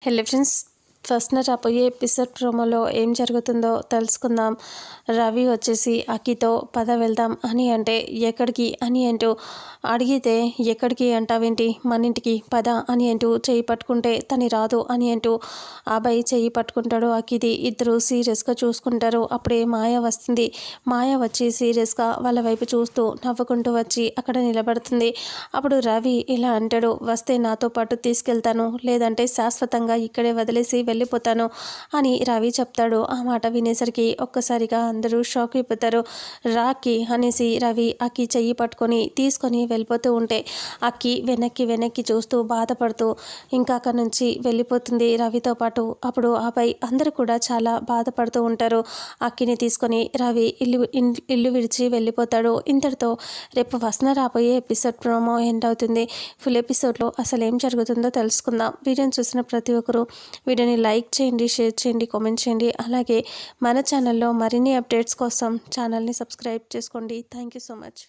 Hello friends, first నా రాబోయే episode ప్రోమోలో ఏం జరుగుతుందో తెలుసుకుందాం. రవి వచ్చేసి అక్కితో పద వెళ్దాం అని అంటే ఎక్కడికి అని అంటూ అడిగితే ఎక్కడికి అంటావేంటి? మన ఇంటికి పద అని అంటూ చేయి పట్టుకుంటే తని రాదు అని అంటూ అబ్బాయి చేయి పట్టుకుంటాడు. అక్కిది ఇద్దరు సీరియస్గా చూసుకుంటారు. అప్పుడే మాయ వస్తుంది. మాయ వచ్చి సీరియస్గా వాళ్ళ వైపు చూస్తూ నవ్వుకుంటూ వచ్చి అక్కడ నిలబడుతుంది. అప్పుడు రవి ఇలా అంటాడు వస్తే నాతో పాటు తీసుకెళ్తాను. లేదంటే శాశ్వతంగా ఇక్కడే వదిలేసి వెళ్ళి వెళ్ళిపోతాను అని రవి చెప్తాడు. ఆ మాట వినేసరికి ఒక్కసారిగా అందరూ షాక్ అయిపోతారు. రాకి అనేసి రవి అక్కి చెయ్యి పట్టుకొని తీసుకొని వెళ్ళిపోతూ ఉంటే అక్కి వెనక్కి వెనక్కి చూస్తూ బాధపడుతూ ఇంకా అక్కడి నుంచి వెళ్ళిపోతుంది రవితో పాటు. అప్పుడు ఆపై అందరూ కూడా చాలా బాధపడుతూ ఉంటారు. అక్కిని తీసుకొని రవి ఇల్లు ఇల్లు విడిచి వెళ్ళిపోతాడు. ఇంతటితో రేపు వస్తున్న రాబోయే ఎపిసోడ్ ప్రోమో ఎండ్ అవుతుంది. ఫుల్ ఎపిసోడ్లో అసలు ఏం జరుగుతుందో తెలుసుకుందాం. వీడియోని చూసిన ప్రతి ఒక్కరూ వీడియోని లైక్ చేయండి షేర్ చేయండి కామెంట్ చేయండి. అలాగే మన ఛానల్లో మరిన్ని అప్డేట్స్ కోసం ఛానల్ని సబ్స్క్రైబ్ చేసుకోండి. Thank you so much.